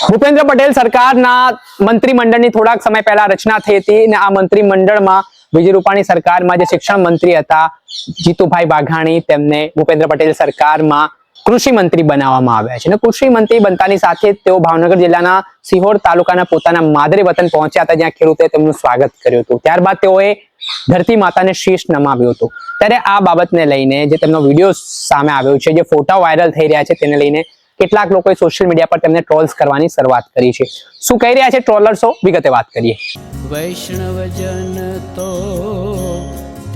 ભૂપેન્દ્ર પટેલ સરકારના મંત્રીમંડળની થોડાક સમય પહેલા રચના થઈ હતી અને આ મંત્રીમંડળમાં વિજય રૂપાણી સરકારમાં જે શિક્ષણ મંત્રી હતા, જીતુભાઈ વાઘાણી, તેમને ભૂપેન્દ્ર પટેલ સરકારમાં કૃષિ મંત્રી બનાવવામાં આવ્યા છે. અને કૃષિ મંત્રી બનતાની સાથે તેઓ ભાવનગર જિલ્લાના સિહોર તાલુકાના પોતાના માદરે વતન પહોંચ્યા હતા, જ્યાં ખેડૂતોએ તેમનું સ્વાગત કર્યું હતું. ત્યારબાદ તેઓએ ધરતી માતાને શીશ નમાવ્યો હતો. ત્યારે આ બાબતને લઈને જે તેમનો વીડિયો સામે આવ્યો છે, જે ફોટા વાયરલ થઈ રહ્યા છે, તેને લઈને કેટલાક લોકોએ સોશિયલ મીડિયા પર તેમને ટ્રોલ્સ કરવાની શરૂઆત કરી છે. શું કહી રહ્યા છે ટ્રોલર્સો વિગતે વાત કરીએ. વૈષ્ણવજન તો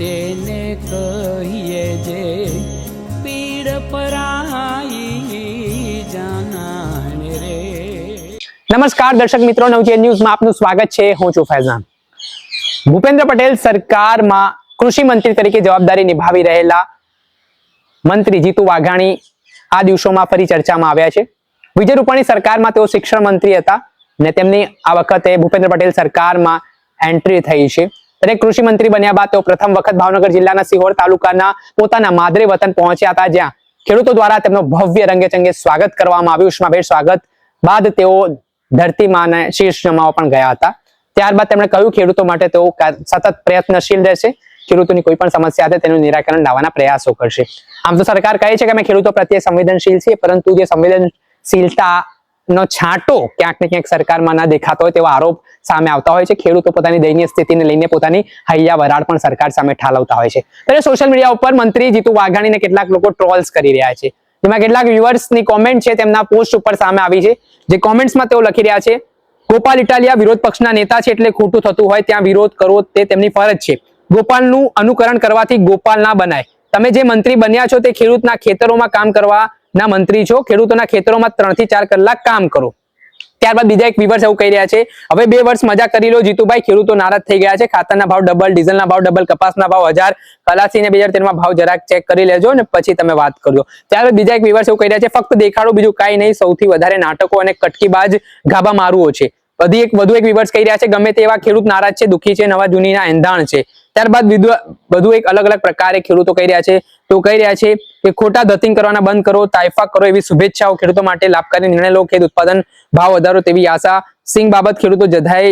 તેને કહીએ જે પીડ પરાઈ જાનાને રે. નમસ્કાર દર્શક મિત્રો નવજીવન ન્યૂઝમાં આપનું સ્વાગત છે. હું છું ફૈઝાન. ભૂપેન્દ્ર પટેલ સરકારમાં કૃષિ મંત્રી તરીકે જવાબદારી નિભાવી રહેલા મંત્રી જીતુ વાઘાણી આ દિવસોમાં ફરી ચર્ચામાં આવ્યા છે. વિજય રૂપાણી સરકારમાં તેઓ શિક્ષણ મંત્રી હતા ને તેમની આ વખતે ભૂપેન્દ્ર પટેલ સરકારમાં એન્ટ્રી થઈ છે. ત્યારે કૃષિ મંત્રી બન્યા બાદ તેઓ પ્રથમ વખત ભાવનગર જિલ્લાના સિહોર તાલુકાના પોતાના માદરે વતન પહોંચ્યા હતા, જ્યાં ખેડૂતો દ્વારા તેમનો ભવ્ય રંગેચંગે સ્વાગત કરવામાં આવ્યું. ઉષ્માભેર સ્વાગત બાદ તેઓ ધરતી માને શીર્ષ જમાવા પણ ગયા હતા. ત્યારબાદ તેમણે કહ્યું, ખેડૂતો માટે તેઓ સતત પ્રયત્નશીલ રહેશે. ખેડૂતોની કોઈ પણ સમસ્યા છે તેનું નિરાકરણ લાવવાના પ્રયાસો કરશે. આમ તો સરકાર કહે છે કે અમે ખેડૂતો પ્રત્યે સંવેદનશીલ છીએ, પરંતુ જે સંવેદનશીલતા નો છાંટો ક્યાંક ને ક્યાંક સરકારમાં ના દેખાતો હોય તેવા આરોપ સામે આવતા હોય છે. ખેડૂતો પોતાની દયનીય સ્થિતિને લઈને પોતાની હૈયા વરાળ પણ સરકાર સામે ઠાલવતા હોય છે. ત્યારે સોશિયલ મીડિયા ઉપર મંત્રી જીતુ વાઘાણીને કેટલાક લોકો ટ્રોલ્સ કરી રહ્યા છે. જેમાં કેટલાક વ્યુઅર્સની કોમેન્ટ છે તેમના પોસ્ટ ઉપર સામે આવી છે. જે કોમેન્ટ્સમાં તેઓ લખી રહ્યા છે, ગોપાલ ઇટાલિયા વિરોધ પક્ષના નેતા છે એટલે ખોટું થતું હોય, ત્યાં વિરોધ કરવો તે તેમની ફરજ છે. ગોપાલનું અનુકરણ કરવાથી ગોપાલ ના બનાય. તમે જે મંત્રી બન્યા છો તે ખેડૂતના ખેતરોમાં કામ કરવાના મંત્રી છો. ખેડૂતોના ખેતરોમાં ત્રણથી ચાર કલાક કામ કરો. ત્યારબાદ બીજા એક વિવર્સ એવું કહી રહ્યા છે, હવે બે વર્ષ મજા કરી લો, જીતુભાઈ, ખેડૂતો નારાજ થઈ ગયા છે. ખાતરના ભાવ ડબલ ડીઝલના ભાવ ડબલ કપાસના ભાવ હજાર કલાસીને બે હજાર તેરમાં ભાવ જરાક ચેક કરી લેજો અને પછી તમે વાત કરજો. ત્યારબાદ બીજા એક વિવર્સ એવું કહી રહ્યા છે, ફક્ત દેખાડો, બીજું કાંઈ નહીં. સૌથી વધારે નાટકો અને કટકીબાજ ગાભા મારુઓ છે. બધી એક, વધુ એક વિવર્સ કહી રહ્યા છે, ગમે તેવા ખેડૂત નારાજ છે, દુઃખી છે, નવા જૂનીના એંધાણ છે. ત્યારબાદ બધું એક અલગ અલગ પ્રકારે ખેડૂતો કહી રહ્યા છે. તો કહી રહ્યા છે કે ખોટા દતિંગ કરવાના બંધ કરો તાઇફા કરો એવી શુભેચ્છાઓ ખેડૂતો માટે લાભકારી નિર્ણય લો, ખેત ઉત્પાદન ભાવ વધારો તેવી આશા સિંગ બાબત ખેડૂતો જધાએ.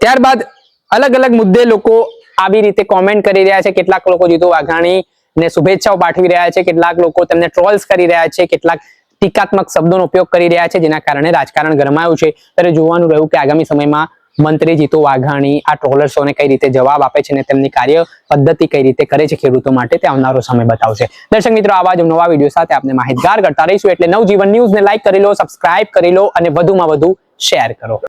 ત્યારબાદ અલગ અલગ મુદ્દે લોકો આવી રીતે કોમેન્ટ કરી રહ્યા છે. કેટલાક લોકો જીતુ વાઘાણી ને શુભેચ્છાઓ પાઠવી રહ્યા છે. કેટલાક લોકો તેમને ટ્રોલ્સ કરી રહ્યા છે. કેટલાક ટીકાત્મક શબ્દોનો ઉપયોગ કરી રહ્યા છે. જેના કારણે રાજકારણ ગરમાયું છે. ત્યારે જોવાનું રહ્યું કે આગામી સમયમાં મંત્રી જીતુ વાઘાણી આ ટ્રોલર્સોને કઈ રીતે જવાબ આપે છે અને તેમની કાર્ય પદ્ધતિ કઈ રીતે કરે છે ખેડૂતો માટે તે આવનારો સમય બતાવશે. દર્શક મિત્રો, આવા જ નવા વીડિયો સાથે આપણે માહિતગાર કરતા રહીશું એટલે નવજીવન ન્યૂઝને લાઈક કરી લો, સબસ્ક્રાઇબ કરી લો અને વધુમાં વધુ શેર કરો.